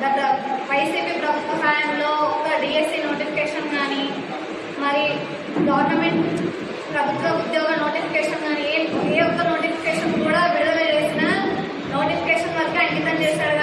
YCP ప్రభుత్వ హయాంలో ఒక డిఎస్సీ నోటిఫికేషన్ కానీ మరి గవర్నమెంట్ ప్రభుత్వ ఉద్యోగ నోటిఫికేషన్ కానీ ఏ ఒక్క నోటిఫికేషన్ కూడా విడుదల చేసిన నోటిఫికేషన్ వరకు అంకితం చేశారు.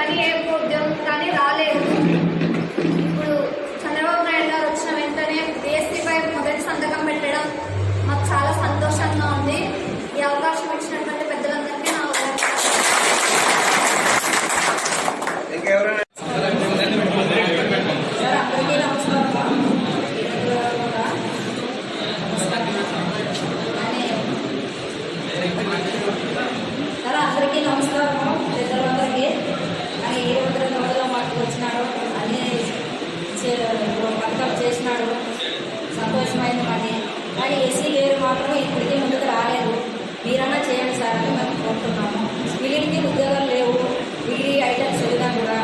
కానీ ఎస్సీ లేరు మాత్రం ఇప్పటికీ ముందుకు రాలేదు. మీరన్నా చేయండి సార్ అని మేము కోరుతున్నాము. వీళ్ళకి ఉద్యోగాలు లేవు. డిగ్రీ ఐటమ్స్ చదివినా కూడా.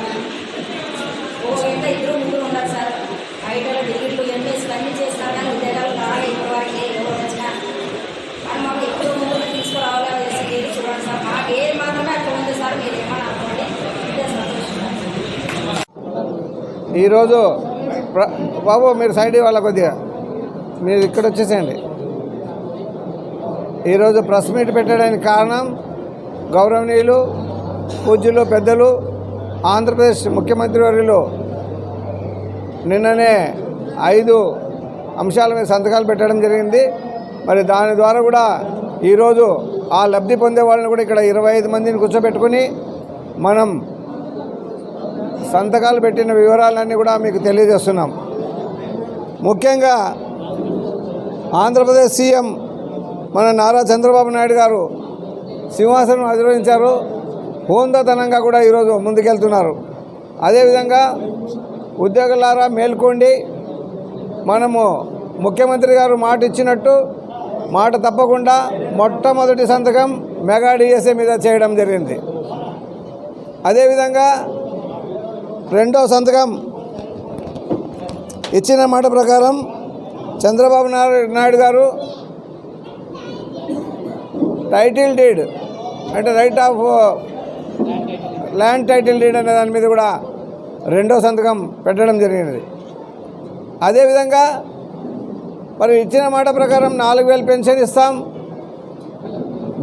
ఓ ఎంత ఇద్దరు ముగ్గురు ఉన్నారు సార్. ఐటీలో డిగ్రీలు ఎంఎస్లు అన్నీ చేస్తారు కానీ ఉద్యోగాలు రాలే ఇప్పటివరకు ఎవరు వచ్చినా. అని మాకు ఎక్కువ ముందు తీసుకురావాలా ఎస్సీ ఏది చూడండి సార్. మాకు ఏ మాత్రమే అక్కడ ఉంది సార్. మీరు ఏమన్నా అనుకోండి. ఈరోజు ప్ర బాబు మీరు సైడ్ ఇవ్వాలి కొద్దిగా? మీరు ఇక్కడ వచ్చేసేయండి. ఈరోజు ప్రెస్ మీట్ పెట్టడానికి కారణం గౌరవనీయులు పూజ్యులు పెద్దలు ఆంధ్రప్రదేశ్ ముఖ్యమంత్రి వర్యులు. నిన్ననే ఐదు అంశాల మీద సంతకాలు పెట్టడం జరిగింది. మరి దాని ద్వారా కూడా ఈరోజు ఆ లబ్ధి పొందే వాళ్ళని కూడా ఇక్కడ ఇరవై ఐదు మందిని కూర్చోబెట్టుకుని మనం సంతకాలు పెట్టిన వివరాలన్నీ కూడా మీకు తెలియజేస్తున్నాం. ముఖ్యంగా ఆంధ్రప్రదేశ్ సీఎం మన నారా చంద్రబాబు నాయుడు గారు సింహాసనం అధిరోహించారు. హోందతనంగా కూడా ఈరోజు ముందుకెళ్తున్నారు. అదేవిధంగా ఉద్యోగులారా మేల్కోండి. మనము ముఖ్యమంత్రి గారు మాట ఇచ్చినట్టు మాట తప్పకుండా మొట్టమొదటి సంతకం మెగా డిఎస్ఏ మీద చేయడం జరిగింది. అదేవిధంగా రెండో సంతకం ఇచ్చిన మాట ప్రకారం చంద్రబాబు నాయుడు నాయుడు గారు టైటిల్ డీడ్ అంటే right of land title deed అనే దాని మీద కూడా రెండో సంతకం పెట్టడం జరిగినది. అదేవిధంగా మరి ఇచ్చిన మాట ప్రకారం నాలుగు వేలు పెన్షన్ ఇస్తాం.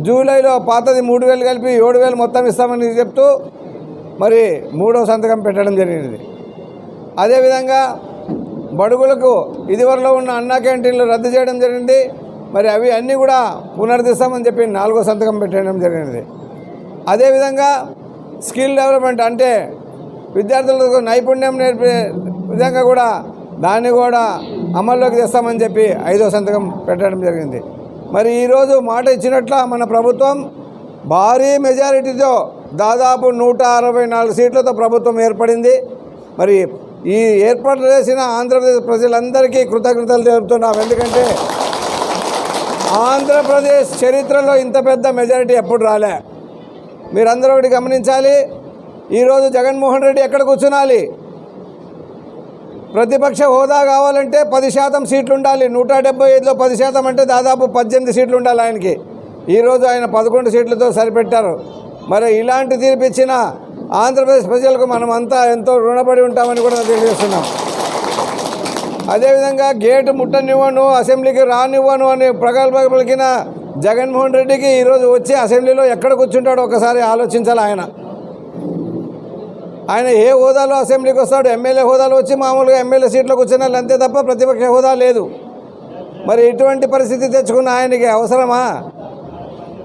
జూలైలో పాతది మూడు వేలు కలిపి ఏడు వేలు మొత్తం ఇస్తామని చెప్తూ మరి మూడో సంతకం పెట్టడం జరిగినది. అదేవిధంగా బడుగులకు ఇదివరలో ఉన్న అన్నా క్యాంటీన్లు రద్దు చేయడం జరిగింది. మరి అవి అన్నీ కూడా పునరుద్ధిస్తామని చెప్పి నాలుగో సంతకం పెట్టడం జరిగినది అదేవిధంగా స్కిల్ డెవలప్మెంట్ అంటే విద్యార్థులకు నైపుణ్యం నేర్పే విధంగా కూడా దాన్ని కూడా అమల్లోకి తెస్తామని చెప్పి ఐదో సంతకం పెట్టడం జరిగింది. మరి ఈరోజు మాట ఇచ్చినట్ల మన ప్రభుత్వం భారీ మెజారిటీతో దాదాపు నూట అరవై నాలుగు సీట్లతో ప్రభుత్వం ఏర్పడింది. మరి ఈ ఏర్పాటు చేసిన ఆంధ్రప్రదేశ్ ప్రజలందరికీ కృతజ్ఞతలు తెలుపుతున్నాం. ఎందుకంటే ఆంధ్రప్రదేశ్ చరిత్రలో ఇంత పెద్ద మెజారిటీ ఎప్పుడు రాలే. మీరందరూ ఒకటి గమనించాలి. ఈరోజు జగన్మోహన్ రెడ్డి ఎక్కడ కూర్చునాలి? ప్రతిపక్ష హోదా కావాలంటే పది శాతం సీట్లు ఉండాలి. నూట డెబ్బై ఐదులో పది శాతం అంటే దాదాపు పద్దెనిమిది సీట్లు ఉండాలి ఆయనకి. ఈరోజు ఆయన పదకొండు సీట్లతో సరిపెట్టారు. మరి ఇలాంటి తీర్పిచ్చిన ఆంధ్రప్రదేశ్ ప్రజలకు మనం అంతా ఎంతో రుణపడి ఉంటామని కూడా తెలియజేస్తున్నాం. అదేవిధంగా గేటు ముట్టనివ్వను అసెంబ్లీకి రానివ్వను అని ప్రగల్భ పలికిన జగన్మోహన్ రెడ్డికి ఈరోజు వచ్చి అసెంబ్లీలో ఎక్కడ కూర్చుంటాడో ఒకసారి ఆలోచించాలి ఆయన. ఆయన ఏ హోదాలో అసెంబ్లీకి వస్తాడు? ఎమ్మెల్యే హోదాలో వచ్చి మామూలుగా ఎమ్మెల్యే సీట్లో కూర్చున్నా అంతే తప్ప ప్రతిపక్ష హోదా లేదు. మరి ఇటువంటి పరిస్థితి తెచ్చుకున్న ఆయనకి అవసరమా?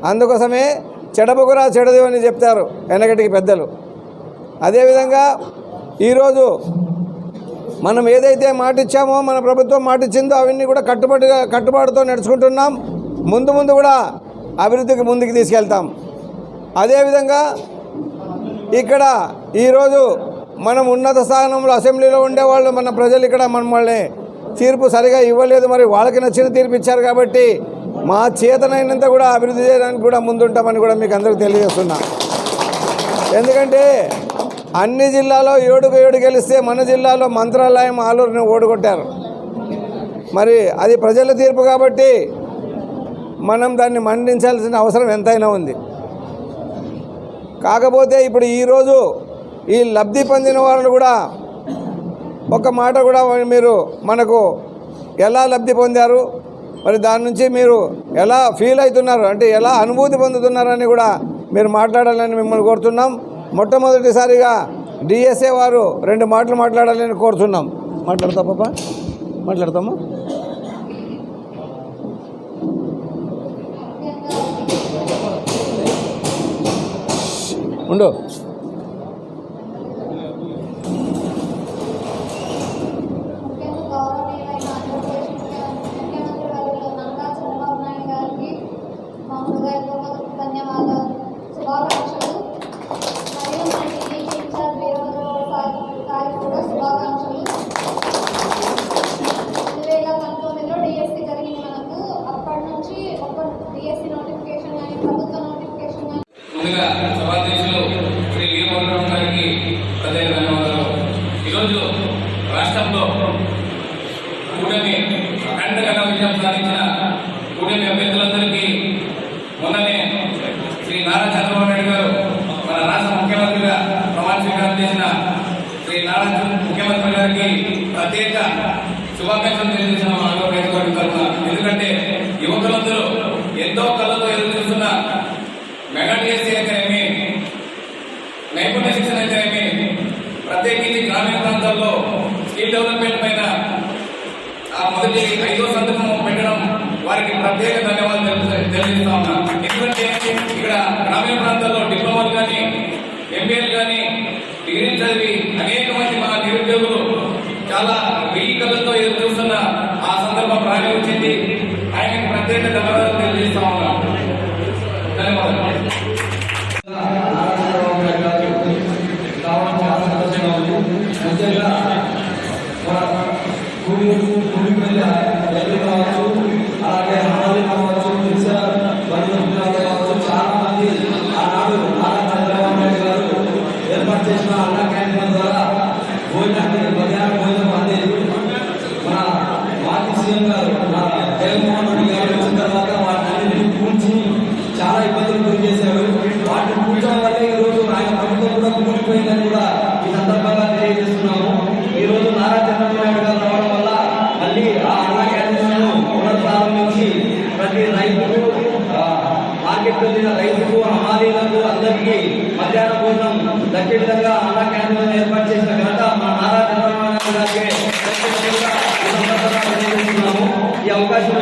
అందుకోసమే చెడబుకురా చెడదు అని చెప్తారు వెనకటికి పెద్దలు. అదేవిధంగా ఈరోజు మనం ఏదైతే మాట ఇచ్చామో మన ప్రభుత్వం మాట ఇచ్చిందో అవన్నీ కూడా కట్టుబడిగా కట్టుబాటుతో నడుచుకుంటున్నాం. ముందు ముందు కూడా అభివృద్ధికి ముందుకు తీసుకెళ్తాం. అదేవిధంగా ఇక్కడ ఈరోజు మనం ఉన్నత స్థానంలో అసెంబ్లీలో ఉండేవాళ్ళు మన ప్రజలు ఇక్కడ మనల్ని తీర్పు సరిగా ఇవ్వలేదు. మరి వాళ్ళకి నచ్చిన తీర్పు ఇచ్చారు కాబట్టి మా చేతనైనంత కూడా అభివృద్ధి చేయడానికి కూడా ముందుంటామని కూడా మీకు అందరికీ తెలియజేస్తున్నా. ఎందుకంటే అన్ని జిల్లాలో ఏడుకు ఏడు గెలిస్తే మన జిల్లాలో మంత్రాలయం ఆలూరుని ఓడగొట్టారు. మరి అది ప్రజల తీర్పు కాబట్టి మనం దాన్ని మండించాల్సిన అవసరం ఎంతైనా ఉంది. కాకపోతే ఇప్పుడు ఈరోజు ఈ లబ్ధి పొందిన వాళ్ళు కూడా ఒక మాట కూడా మీరు మనకు ఎలా లబ్ధి పొందారు? మరి దాని నుంచి మీరు ఎలా ఫీల్ అవుతున్నారు? అంటే ఎలా అనుభూతి పొందుతున్నారని కూడా మీరు మాట్లాడాలని మిమ్మల్ని కోరుతున్నాం. మొట్టమొదటిసారిగా డిఎస్ఏ వారు రెండు మాటలు మాట్లాడాలని కోరుతున్నాం. మాట్లాడతా పాప? మాట్లాడతామా ఉండు. ఎంతో కళ్ళతో ఎదురుచూస్తున్న మెగా డిఎస్సీ అయితేనేమి నైపుణ్య శిక్షణ అయితే ప్రత్యేకించి గ్రామీణ ప్రాంతాల్లో స్కిల్ డెవలప్మెంట్ పైన ఆ మొదటి ఐదో సంతకం పెట్టడం వారికి ప్రత్యేక ధన్యవాదాలు తెలియజేస్తా ఉన్నా. ఎందుకంటే ఇక్కడ గ్రామీణ ప్రాంతాల్లో డిప్లొమాలు కానీ ఎంబీఏలు కానీ డిగ్రీ చదివి అనేక మంది మా నిరుద్యోగులు చాలా వెయ్యి కళ్ళతో ఎదురు చూస్తున్న ఆ సందర్భం ప్రారంభించింది ఆయనకు ప్రత్యేక ధన్యవాదాలు తెలియజేస్తా ఉన్నాం ధన్యవాదాలు. é